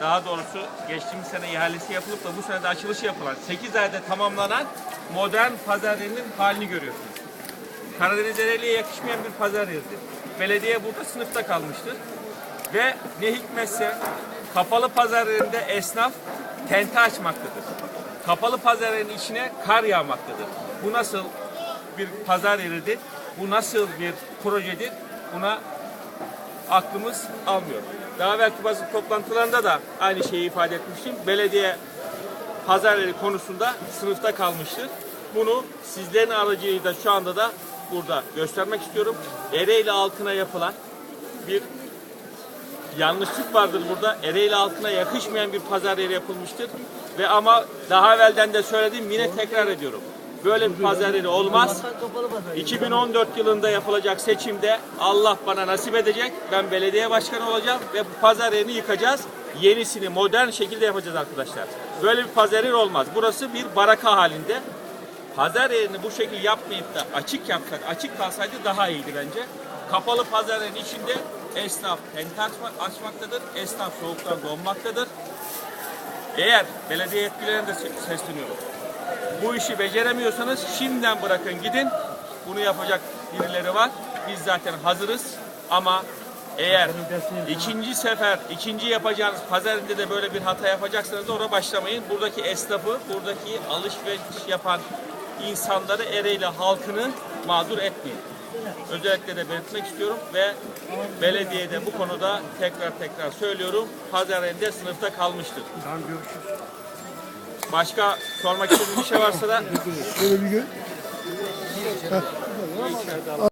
daha doğrusu geçtiğimiz sene ihalesi yapılıp da bu sene de açılışı yapılan 8 ayda tamamlanan modern pazar yerinin halini görüyorsunuz. Karadeniz Ereğli'ye yakışmayan bir pazar yeridir. Belediye burada sınıfta kalmıştır. Ve ne hikmetse kapalı pazar yerinde esnaf tente açmaktadır. Kapalı pazar yerinin içine kar yağmaktadır. Bu nasıl bir pazar yeridir? Bu nasıl bir projedir? Buna aklımız almıyor. Daha belki bazı toplantılarında da aynı şeyi ifade etmiştim. Belediye pazar yeri konusunda sınıfta kalmıştır. Bunu sizlerin aracılığıyla şu anda da burada göstermek istiyorum. Ereğli altına yapılan bir yanlışlık vardır burada. Ereğli altına yakışmayan bir pazar yeri yapılmıştır. Ve ama daha evvelden de söyledim yine tekrar ediyorum. Böyle bir pazar yeri olmaz. 2014 yılında yapılacak seçimde Allah bana nasip edecek. Ben belediye başkanı olacağım ve bu pazar yıkacağız. Yenisini modern şekilde yapacağız arkadaşlar. Böyle bir pazar yeri olmaz. Burası bir baraka halinde. Pazar yerini bu şekilde yapmayıp da açık yapsak, açık kalsaydı daha iyiydi bence. Kapalı pazar yerinin içinde esnaf açma- açmaktadır. Esnaf soğuktan donmaktadır. Eğer belediye yetkililerine de se- sesleniyorum. Bu işi beceremiyorsanız şimdiden bırakın gidin. Bunu yapacak birileri var. Biz zaten hazırız. Ama eğer ikinci sefer, ikinci yapacağınız pazarında da böyle bir hata yapacaksanız da oraya başlamayın. Buradaki esnafı, buradaki alışveriş yapan insanları, Ereğli halkını mağdur etmeyin. Özellikle de belirtmek istiyorum ve belediyede bu konuda tekrar tekrar söylüyorum. Pazar yerinde sınıfta kalmıştır. Tamam görüşürüz. Başka sormak istediğiniz bir şey varsa da Böyle bir gün.